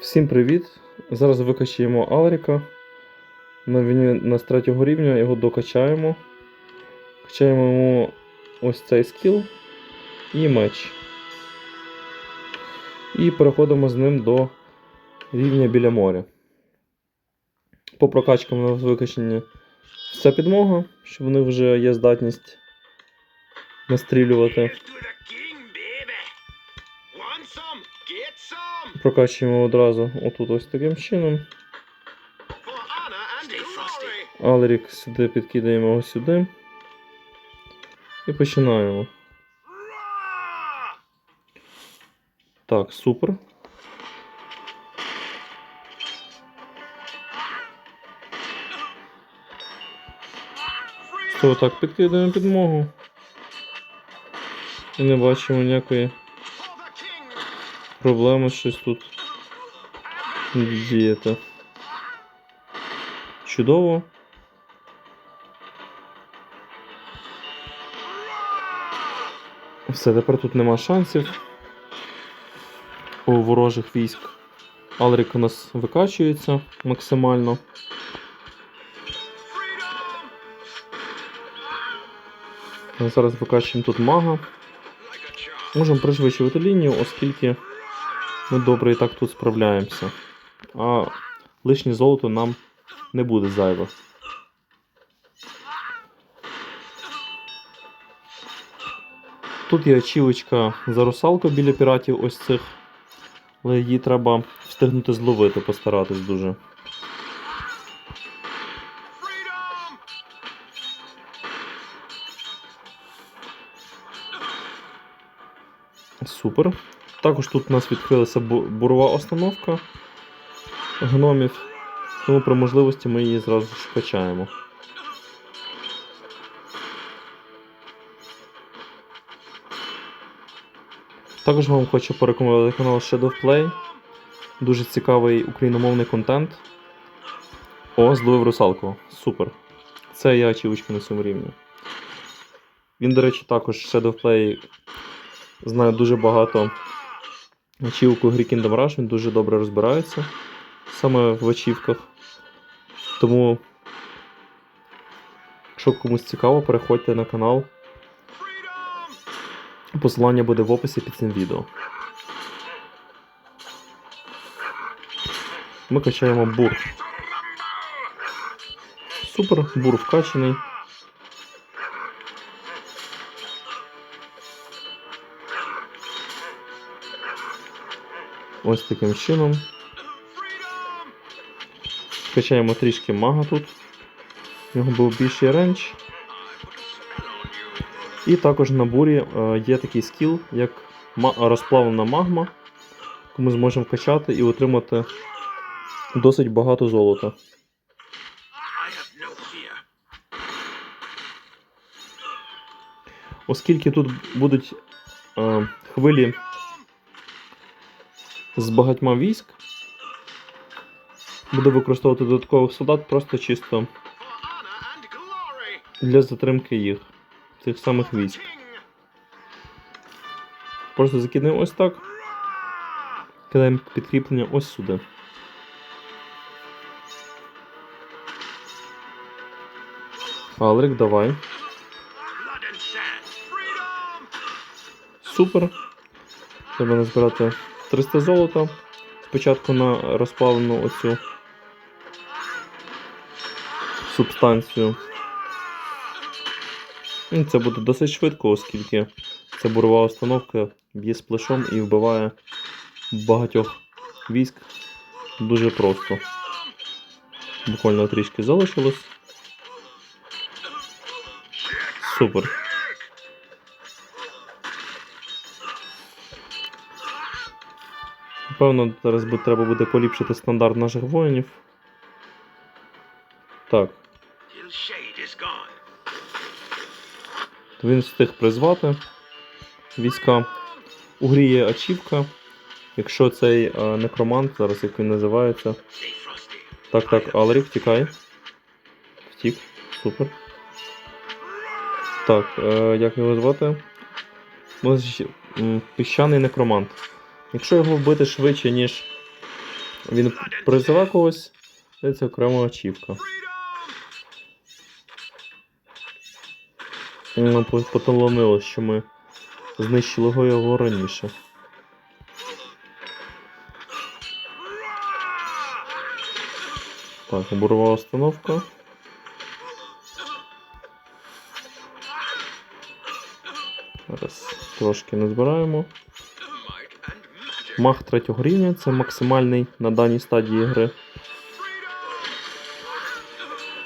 Всім привіт! Зараз викачаємо Алріка. Він з третього рівня його докачаємо. Качаємо йому ось цей скіл і меч. І переходимо з ним до рівня біля моря. По прокачкам у нас викачені вся підмога, що в них вже є здатність настрілювати. Прокачуємо одразу отут ось таким чином. Алрік сюди підкидаємо його сюди. І починаємо. Так, супер. Що так, підкидаємо підмогу. І не бачимо ніякої. Проблеми щось тут діяти. Чудово. Все, тепер тут нема шансів у ворожих військ. Алрік у нас викачується максимально. Зараз викачуємо тут мага. Можемо пришвидшувати лінію, оскільки ми добре і так тут справляємося. А лишнє золото нам не буде зайве. Тут є ачівочка за русалку біля піратів ось цих. Але її треба встигнути зловити, постаратись дуже. Супер. Також тут у нас відкрилася бурова остановка гномів, тому при можливості ми її зразу ж качаємо. Також вам хочу порекомендувати канал Shadow Play. Дуже цікавий україномовний контент. О, зловив русалку. Супер. Це я ачівочка на цьому рівні. Він, до речі, також Shadow Play знає дуже багато ачівок у грі Kingdom Rush, він дуже добре розбирається саме в ачівках. Тому, якщо комусь цікаво, переходьте на канал. Посилання буде в описі під цим відео. Ми качаємо бур. Супер, бур вкачаний. Ось таким чином. Качаємо трішки мага тут. У нього був більший you. І також на бурі е, є такий скіл, як розплавлена магма, ми зможемо вкачати і отримати досить багато золота. Оскільки тут будуть е, хвилі з багатьма військ, буде використовувати додаткових солдат просто чисто для затримки їх, цих самих військ. Просто закидаємо ось так, кидаємо підкріплення ось сюди. Алрик, давай. Супер. Треба назбирати 300 золота. Спочатку на розплавлену оцю субстанцію. І Це буде досить швидко, оскільки ця бурова установка б'є сплешом і вбиває багатьох військ дуже просто. Буквально трішки залишилось. Супер. Напевно, зараз буде, треба буде поліпшити стандарт наших воїнів. Так, він встиг призвати війська. У грі є ачівка. Якщо цей е, некромант, зараз як він називається. Так, так, Алрік, втікай. Втік, супер. Так, е, як його звати? Ну, Піщаний некромант. Якщо його вбити швидше, ніж Він призиве когось, це окрема ачівка. Ну, по- що ми знищили його раніше. Так, бурова установка. Зараз трошки не Мах третього рівня це максимальний на даній стадії гри.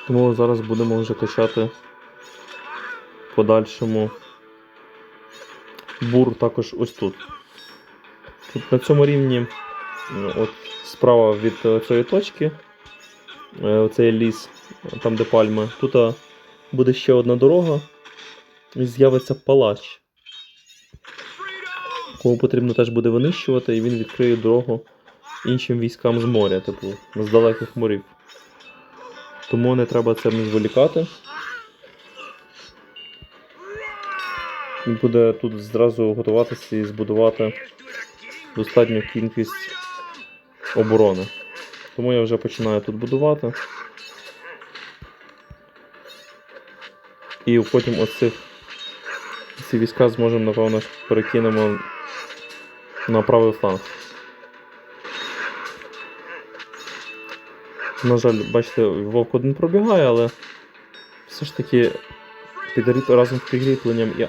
Тому зараз будемо вже качати в подальшому бур також ось тут. Тут на цьому рівні, ну, от справа від е, цієї точки, е, оцей ліс, там де пальми, тут е, буде ще одна дорога і з'явиться палач. Кому потрібно теж буде винищувати, і він відкриє дорогу іншим військам з моря, типу, з далеких морів. Тому не треба не зволікати. Він буде тут зразу готуватися і збудувати достатню кількість оборони. Тому я вже починаю тут будувати. І потім оцих ці війська зможемо, напевно, перекинемо на правий фланг. На жаль, бачите, вовк один пробігає, але все ж таки підріп... разом з підкріпленням і.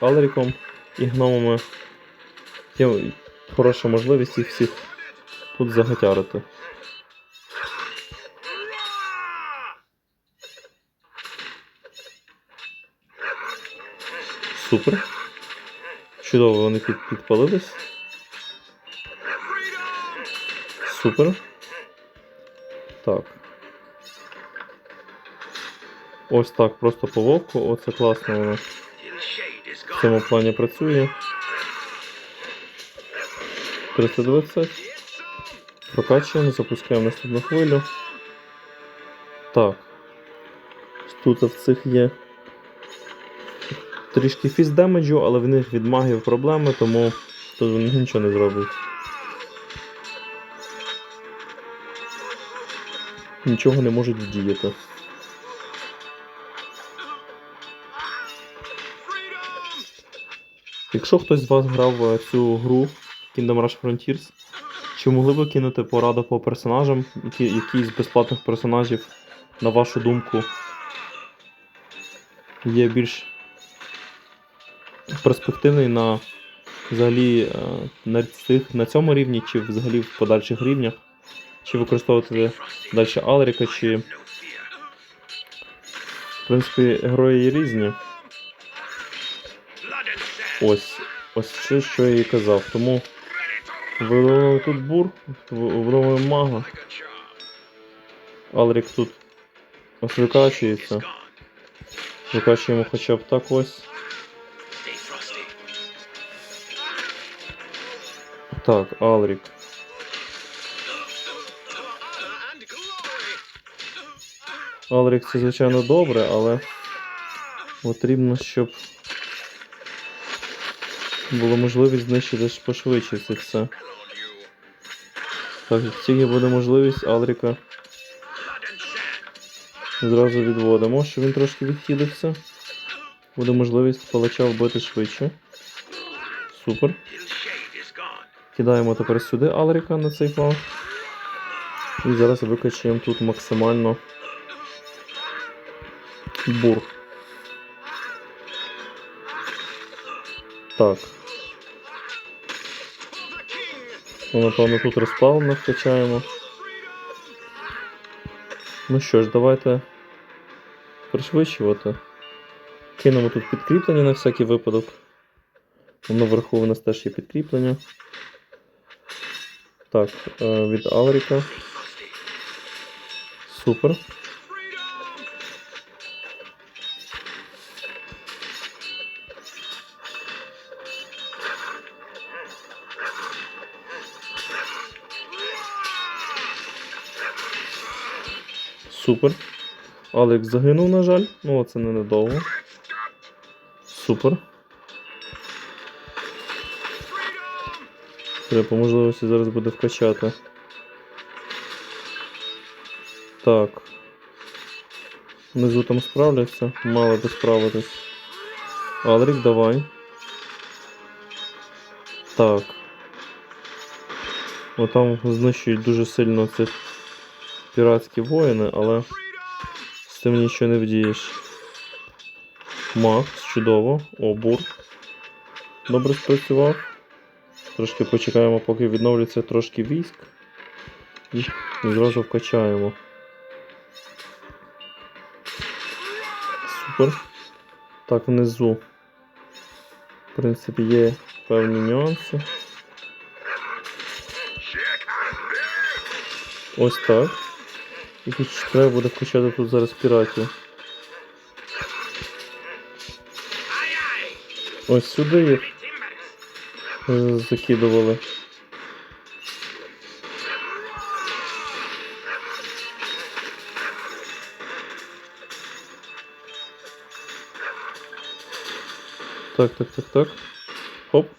Алеріком, і гномами є хороша можливість їх всіх тут загатярити. Супер. Чудово, вони під... підпалились. Супер. Так. Ось так, просто по вовку. Оце класно воно в цьому плані працює. 320. Прокачуємо, запускаємо наступну хвилю. Так. Тут в цих є трішки фіз демеджу, але в них від магів проблеми, тому тут вони нічого не зроблять. Нічого не можуть вдіяти. Якщо хтось з вас грав в цю гру Kingdom Rush Frontiers, чи могли б кинути пораду по персонажам, які, які з безплатних персонажів, на вашу думку, є більш перспективний на взагалі е, на, цих, на цьому рівні, чи взагалі в подальших рівнях, чи використовувати далі Алеріка, чи в принципі герої є різні. Ось, ось це, що я і казав. Тому виловили тут бур, виловили мага. Алрік тут ось викачується. Викачуємо хоча б так ось. Так, Алрік. Алрік це звичайно добре, але потрібно, щоб була можливість знищити пошвидше це все. Так, як тільки буде можливість, Алріка зразу відводимо, щоб він трошки відхилився. Буде можливість палача вбити швидше. Супер. Кидаємо тепер сюди Алріка на цей фланг. І зараз викачуємо тут максимально бур. Так. Ну, напевно, тут розпал накачаємо. Ну що ж, давайте пришвидшувати. Кинемо тут підкріплення на всякий випадок. Воно вверху у нас теж є підкріплення. Так, е, від Алріка. Супер. Супер. Алекс загинув, на жаль. Ну, це не надовго. Супер. Треба по можливості зараз буде вкачати. Так. Внизу там справляться, мало би справитись. Алрік, давай. Так. Отам знищують дуже сильно цих піратські воїни, але з цим нічого не вдієш. Макс, чудово. О, бур. Добре спрацював. Трошки почекаємо, поки відновлюється трошки військ. І зразу вкачаємо. Супер. Так, внизу. В принципі, є певні нюанси. Ось так. Ще треба буде вкачати тут зараз піратів. Ось сюди їх е, закидували. Так, так, так, так. Хоп,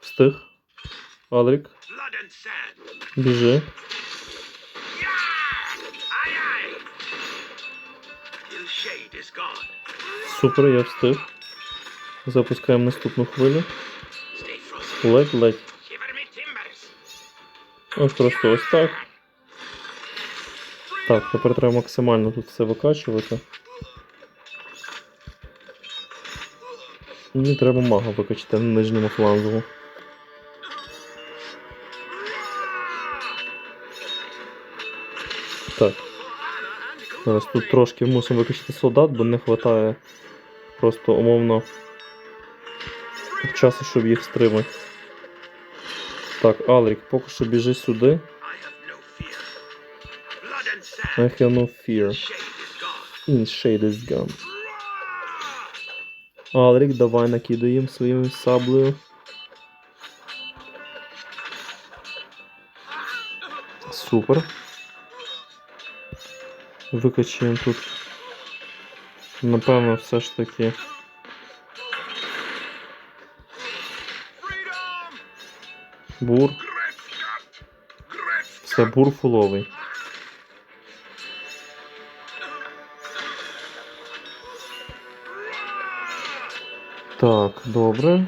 встиг. Blood біжи. Супер, я встиг. Запускаємо наступну хвилю. Ледь, ледь. Shiver me timbers. Ось просто ось так. Так, тепер треба максимально тут все викачувати. І треба мага викачати на нижньому флангу. Так. Зараз тут трошки мусимо викачати солдат, бо не вистачає просто умовно часу, щоб їх стримати. Так, Алрік, поки що біжи сюди. I have no fear. In shade is gone. Алрік, давай накидаємо своєю саблею. Супер. Викачуємо тут. Напевно, все ж таки. Бур. Все, бур фуловий. Так, добре.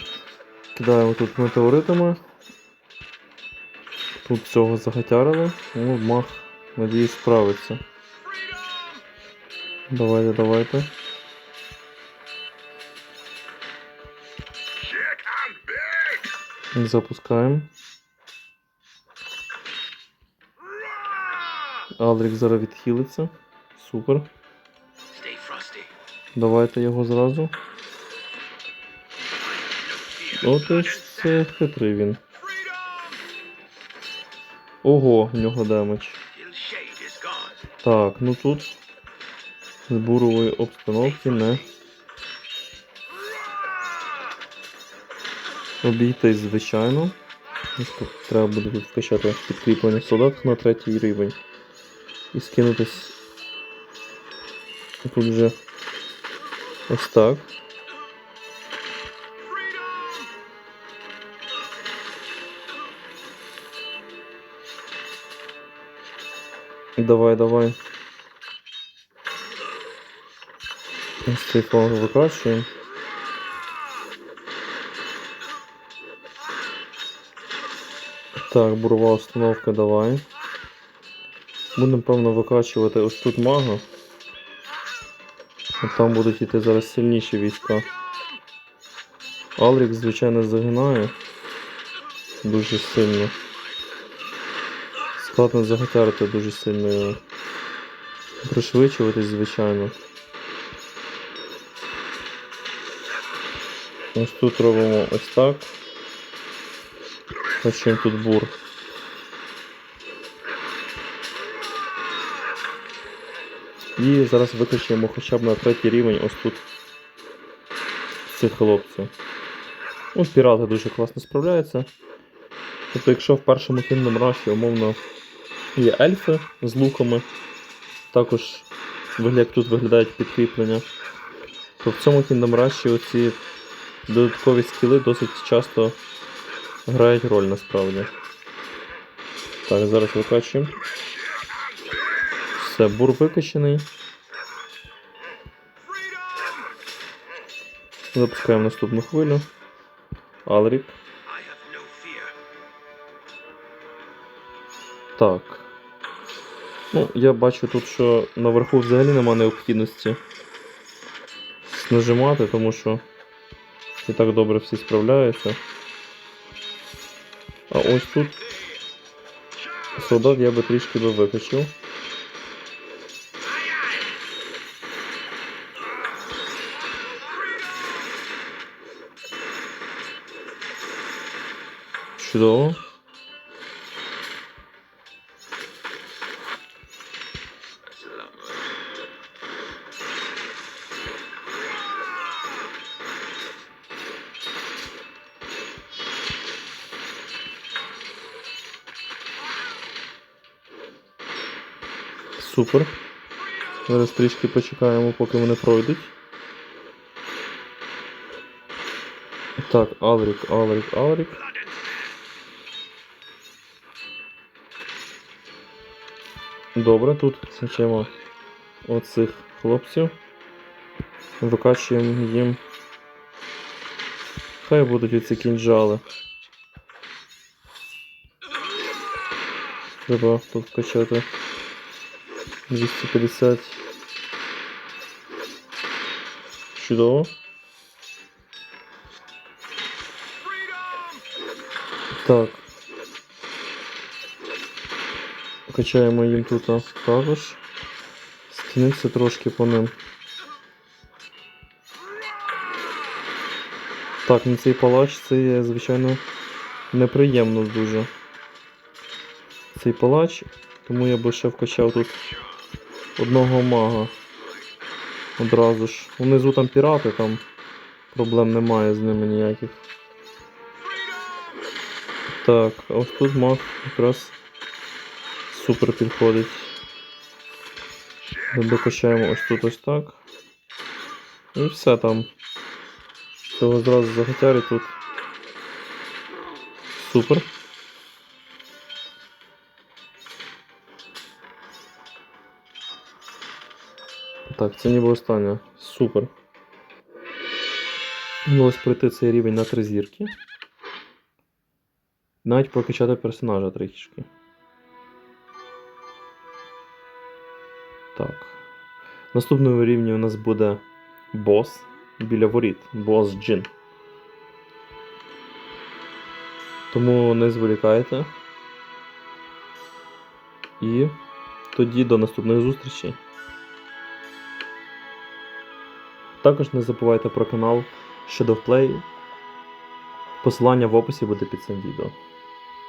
Кидаємо тут метеоритами. Тут цього загатярили. Ну, мах, надіюсь, справиться. Давайте, давайте. Запускаємо. Алдрік зараз відхилиться. Супер. Давайте його зразу. No fear. От і ж це хитрий він. Ого, в нього демедж. Так, ну тут з бурової обстановки не обійтись, звичайно. Треба буде вкачати підкріплення солдат на третій рівень. І скинутись тут вже ось так. Давай, давай. Ось цей фланг викачуємо. Так, бурова установка, давай. Будемо, певно, викачувати ось тут мага. А там будуть йти зараз сильніші війська. Алрік, звичайно, загинає. Дуже сильно. Складно загатярити дуже сильно його. Пришвидшуватись, звичайно. Ось тут робимо ось так. Хочемо тут бур. І зараз викачуємо хоча б на третій рівень ось тут цих хлопців. Ну, пірати дуже класно справляються. Тобто, якщо в першому Kingdom Rush умовно є ельфи з луками, також як тут виглядають підкріплення, то в цьому Kingdom Rush оці додаткові скіли досить часто грають роль насправді. Так, зараз викачуємо. Все, бур викачений. Запускаємо наступну хвилю. Алрік. Так. Ну, я бачу тут, що наверху взагалі нема необхідності нажимати, тому що і так добре всі справляються. А ось тут солдат я би трішки би викачив. Чудово. Супер. Зараз трішки почекаємо, поки вони пройдуть. Так, Алрік, Алрік, Алрік. Добре, тут значимо оцих хлопців. Викачуємо їм. Хай будуть оці кінжали. Треба тут вкачати 250. Чудово. Так. Качаємо їм тут також. Скинемося трошки по ним. Так, ну цей палач це є, звичайно, неприємно дуже. Цей палач, тому я би ще вкачав тут одного мага. Одразу ж. Внизу там пірати, там проблем немає з ними ніяких. Так, а ось тут маг якраз супер підходить. Докачаємо ось тут ось так. І все там. Цього зразу заготярить тут. Супер. Так, це ніби останнє. Супер. Вдалося пройти цей рівень на три зірки. Навіть прокачати персонажа трішки. Так. Наступному рівні у нас буде бос біля воріт. Бос Джин. Тому не зволікайте. І тоді до наступних зустрічей. Також не забувайте про канал Shadow Play. Посилання в описі буде під цим відео.